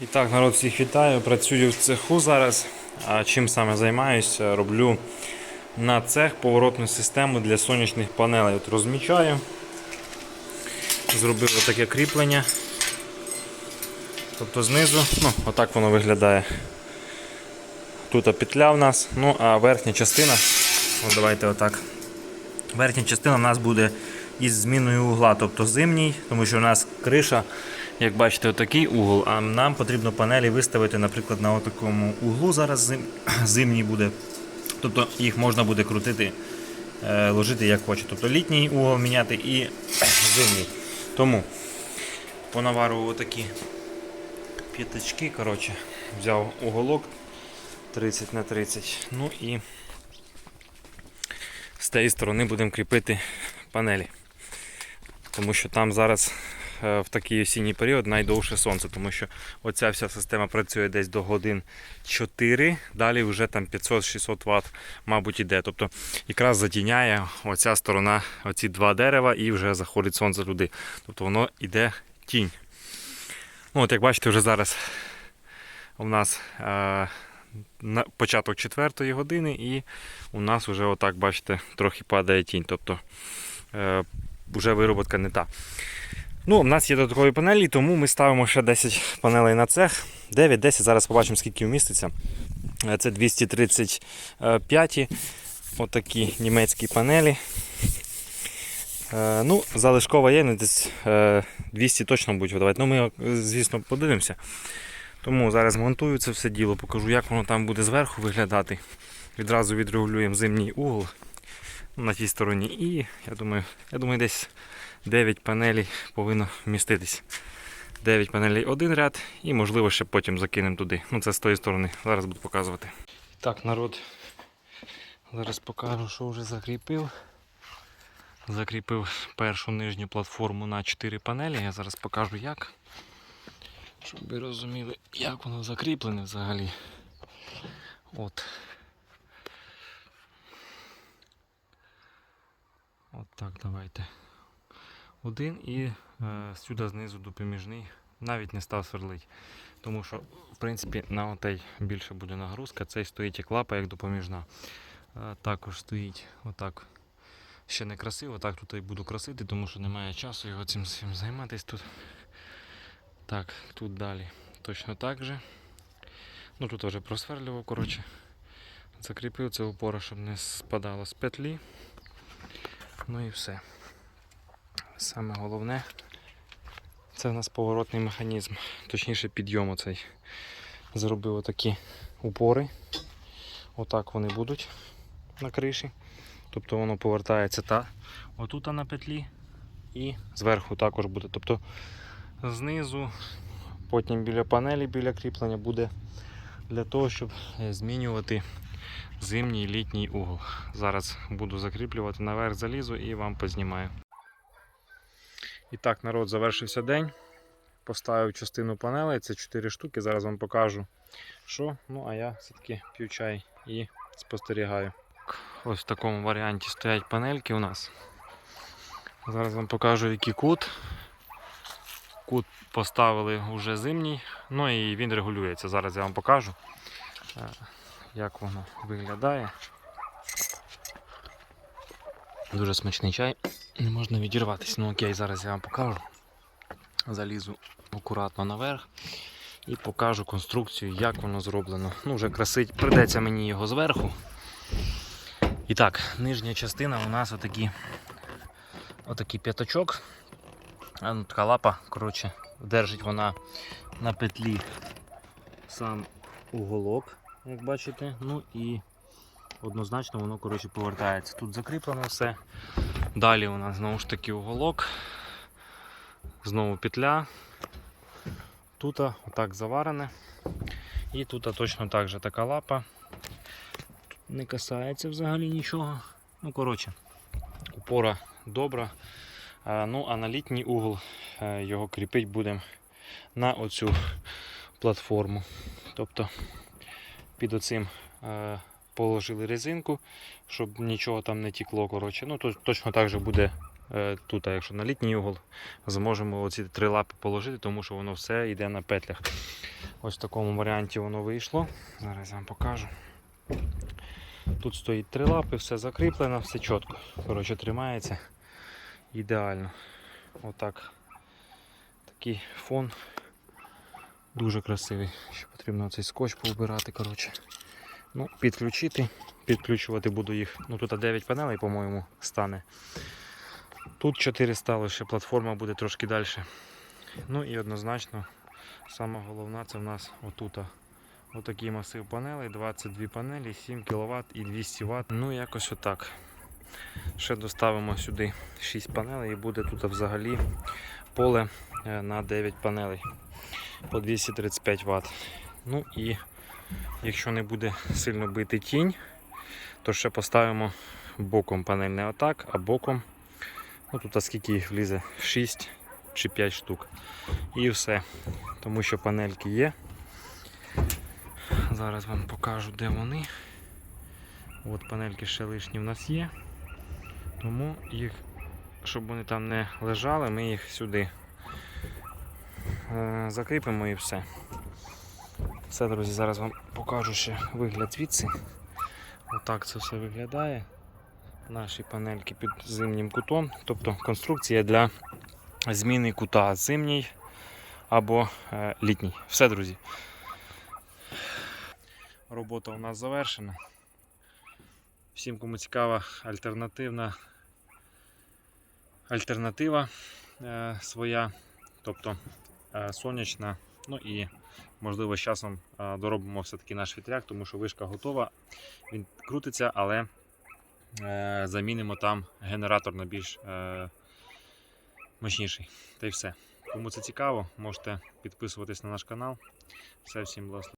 І так, народ, всіх вітаю. Працюю в цеху зараз. А чим саме займаюся? Роблю на цех поворотну систему для сонячних панелей. От розмічаю. Зробив таке кріплення. Тобто знизу, ну, отак воно виглядає. Тут петля в нас, ну а верхня частина, от давайте отак. Верхня частина в нас буде із зміною угла, тобто зимній, тому що у нас криша, як бачите, отакий угол, а нам потрібно панелі виставити, наприклад, на такому углу зараз зим, зимній буде. Тобто їх можна буде крутити, е, ложити як хоче. Тобто літній угол міняти і зимній. Тому понаварував отакі п'ятачки, коротше, взяв уголок 30 на 30. Ну і з тієї сторони будемо кріпити панелі. Тому що там зараз в такий осінній період найдовше сонце, тому що оця вся система працює десь до годин 4, далі вже там 500-600 Вт, мабуть, іде. Тобто якраз затіняє оця сторона, оці два дерева і вже заходить сонце туди. Тобто воно йде тінь. Ну, от як бачите, вже зараз у нас е, на початок 4 години, і у нас вже отак, бачите, трохи падає тінь. Тобто е, вже вироботка не та. Ну, У нас є додаткові панелі, тому ми ставимо ще 10 панелей на цех. 9-10, зараз побачимо, скільки вміститься. Е, Це 235 отакі німецькі панелі. Е, Ну, залишкова є, ну, десь е, 200 точно будуть видавати. Ну, ми, е, звісно, подивимося. Тому зараз монтую це все діло, покажу, як воно там буде зверху виглядати. Відразу відрегулюємо зимній угол на тій стороні. І я думаю, я думаю, десь 9 панелей повинно вміститись. 9 панелей один ряд і можливо ще потім закинемо туди. Ну це з тої сторони. Зараз буду показувати. Так, народ. Зараз покажу, що вже закріпив. Закріпив першу нижню платформу на 4 панелі. Я зараз покажу як. Щоб ви розуміли, як воно закріплене взагалі. От. От так, давайте. Один і е, сюди знизу допоміжний навіть не став сверлить. Тому що, в принципі, на отей більше буде нагрузка. Цей стоїть як лапа, як допоміжна. Е, також стоїть отак. Ще не красиво, так тут і буду красити, тому що немає часу його цим всім займатися тут. Так, тут далі точно так же. Ну тут вже просверлював, коротше. Закріпив це опора, щоб не спадало з петлі. Ну і все. Саме головне це в нас поворотний механізм, точніше підйом оцей. Зробив отакі упори. Отак вони будуть на криші. Тобто воно повертається та отут на петлі і зверху також буде. Тобто знизу, потім біля панелі, біля кріплення буде для того, щоб е, змінювати зимній літній угол. Зараз буду закріплювати наверх залізу і вам познімаю. І так, народ, завершився день. Поставив частину панелей, це 4 штуки. Зараз вам покажу, що. Ну, а я все-таки п'ю чай і спостерігаю. Ось в такому варіанті стоять панельки у нас. Зараз вам покажу, який кут. Кут поставили вже зимній, ну і він регулюється. Зараз я вам покажу, е, як воно виглядає. Дуже смачний чай, не можна відірватися. Ну окей, зараз я вам покажу. Залізу акуратно наверх і покажу конструкцію, як воно зроблено. Ну, вже красить, придеться мені його зверху. І так, нижня частина у нас отакі, отакий п'ятачок. Ну, така лапа, коротше, держить вона на петлі сам уголок, як бачите. Ну і однозначно воно коротше, повертається. Тут закріплено все. Далі у нас знову ж таки уголок. Знову петля. Тут отак заварене. І тут точно так же така лапа. Не касається взагалі нічого. Ну, коротше, упора добра. Ну, а на літній угол е, його кріпити будемо на оцю платформу. Тобто під оцим е, положили резинку, щоб нічого там не тікло. Коротше. Ну, то, точно так же буде е, тут, а якщо на літній угол, зможемо оці три лапи положити, тому що воно все йде на петлях. Ось в такому варіанті воно вийшло. Зараз я вам покажу. Тут стоїть три лапи, все закріплено, все чітко. Коротше, тримається ідеально. Отак. Такий фон. Дуже красивий. Ще потрібно цей скотч повбирати. Коротше. Ну, підключити. Підключувати буду їх. Ну тут 9 панелей, по-моєму, стане. Тут 4 стало, ще платформа буде трошки далі. Ну і однозначно, саме головне це в нас отута. Отакий масив панелей, 22 панелі, 7 кВт і 200 Вт. Ну якось отак. Ще доставимо сюди 6 панелей і буде тут взагалі поле е, на 9 панелей по 235 Вт. Ну і якщо не буде сильно бити тінь, то ще поставимо боком панель не отак, а боком. Ну тут скільки їх влізе? 6 чи 5 штук. І все. Тому що панельки є. Зараз вам покажу, де вони. От панельки ще лишні в нас є. Тому їх, щоб вони там не лежали, ми їх сюди е, закріпимо і все. Все, друзі, зараз вам покажу ще вигляд звідси. Отак це все виглядає. Наші панельки під зимнім кутом, тобто конструкція для зміни кута зимній або е, літній. Все, друзі. Робота у нас завершена. Всім, кому цікава альтернативна альтернатива е, своя, тобто е, сонячна. Ну і можливо з часом доробимо все-таки наш вітряк, тому що вишка готова, він крутиться, але е, замінимо там генератор на більш е, мощніший. Та й все. Кому це цікаво, можете підписуватись на наш канал. Все, всім благословення.